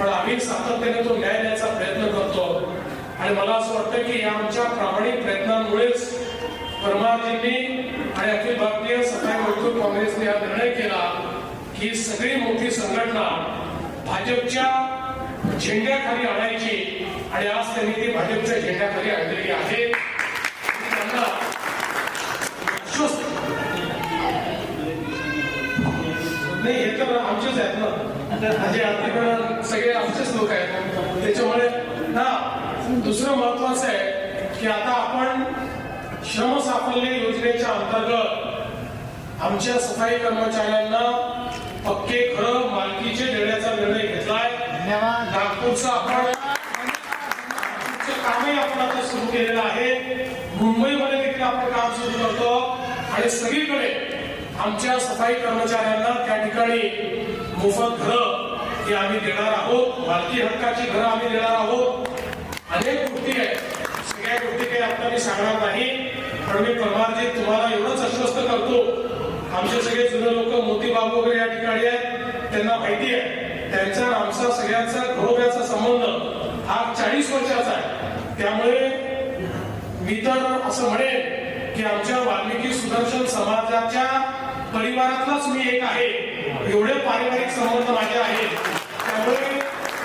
पण आम्ही सातत्याने तो न्याय द्यायचा प्रयत्न करतो. आणि मला असं वाटतं की आमच्या प्रामाणिक प्रयत्नांमुळेच परमाजींनी आणि अखिल भारतीय सकाळी मजदूर काँग्रेसने हा निर्णय केला की सगळी मोठी संघटना भाजपच्या झेंड्याखाली आणायची आणि आज त्यांनी ती भाजपच्या झेंड्याखाली आणलेली आहे. त्यांना नाही हे तर आमचेच आहेत ना. म्हणजे आपल्याकडं सगळे आमचेच लोक आहेत. त्याच्यामुळे ना दुसरं महत्वाचं आहे की आता आपण श्रम साफल्य योजनेच्या अंतर्गत आमच्या सफाई कर्मचाऱ्यांना पक्के घर मालकीचे देण्याचा निर्णय घेतलाय. नागपूरचा आपण कामही आपण आता सुरू केलेलं आहे. मुंबईमध्ये देखील आपण काम सुरू करतो. आणि सगळीकडे आमच्या सफाई कर्मचाऱ्यांना त्या ठिकाणी मोफत घरं हे आम्ही देणार आहोत. मालकी हक्काची घरं आम्ही देणार आहोत. अनेक गोष्टी आहेत. सगळ्या गोष्टी काही आता मी सांगणार नाही पण मी परमार्थी तुम्हाला एवढंच आश्वस्त करतो. आमचे सगळे जुने लोक मोतीबाबू वगैरे या ठिकाणी आहेत. त्यांना माहिती आहे. त्यांचा आमचा सगळ्यांचा घरोब्याचा संबंध हा चाळीस वर्षाचा आहे. त्यामुळे मी तर असं म्हणेन की आमच्या वाल्मिकी सुदर्शन समाजाच्या परिवारातलाच मी एक आहे. एवढे पारिवारिक संबंध माझे आहेत. त्यामुळे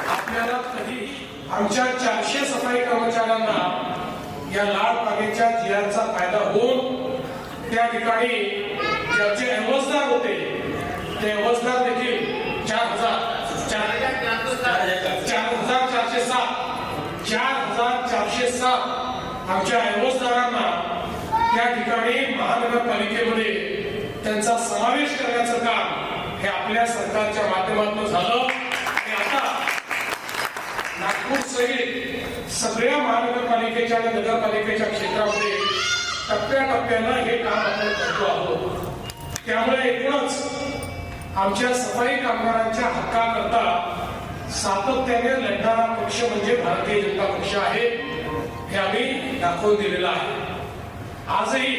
आपल्याला कधीही आमच्या चारशे सफाई कर्मचाऱ्यांना या लाल बागेच्या जिल्ह्यांचा फायदा होऊन त्या ठिकाणी ज्याचे अवजदार होते ते अवजदार देखील चार हजार चार चार हजार चारशे सात चार हजार चारशे सात आमच्या ऐवजदारांना त्या ठिकाणी महानगरपालिके त्यांचा समावेश करण्याचं काम हे आपल्या सरकारच्या माध्यमातून झालं. आणि आता नागपूर सहित सगळ्या महानगरपालिकेच्या आणि नगरपालिकेच्या क्षेत्रामध्ये टप्प्याटप्प्यानं हे काम आपण करतो आहोत. त्यामुळे एकूणच आमच्या सफाई कामगारांच्या हक्काकरता सातत्याने लढणारा पक्ष म्हणजे भारतीय जनता पक्ष आहे हे आम्ही दाखवून दिलेलं आहे. आजही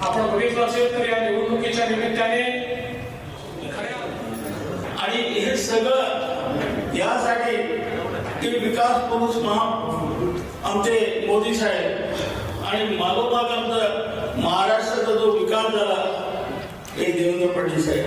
आपण बघितलं असेल तर या निवडणुकीच्या निमित्ताने सगळं यासाठी की विकास पुरुष महा आमचे मोदी साहेब आणि मागोमाग आमचा महाराष्ट्राचा जो विकास झाला हे देवेंद्र फडणवीस साहेब.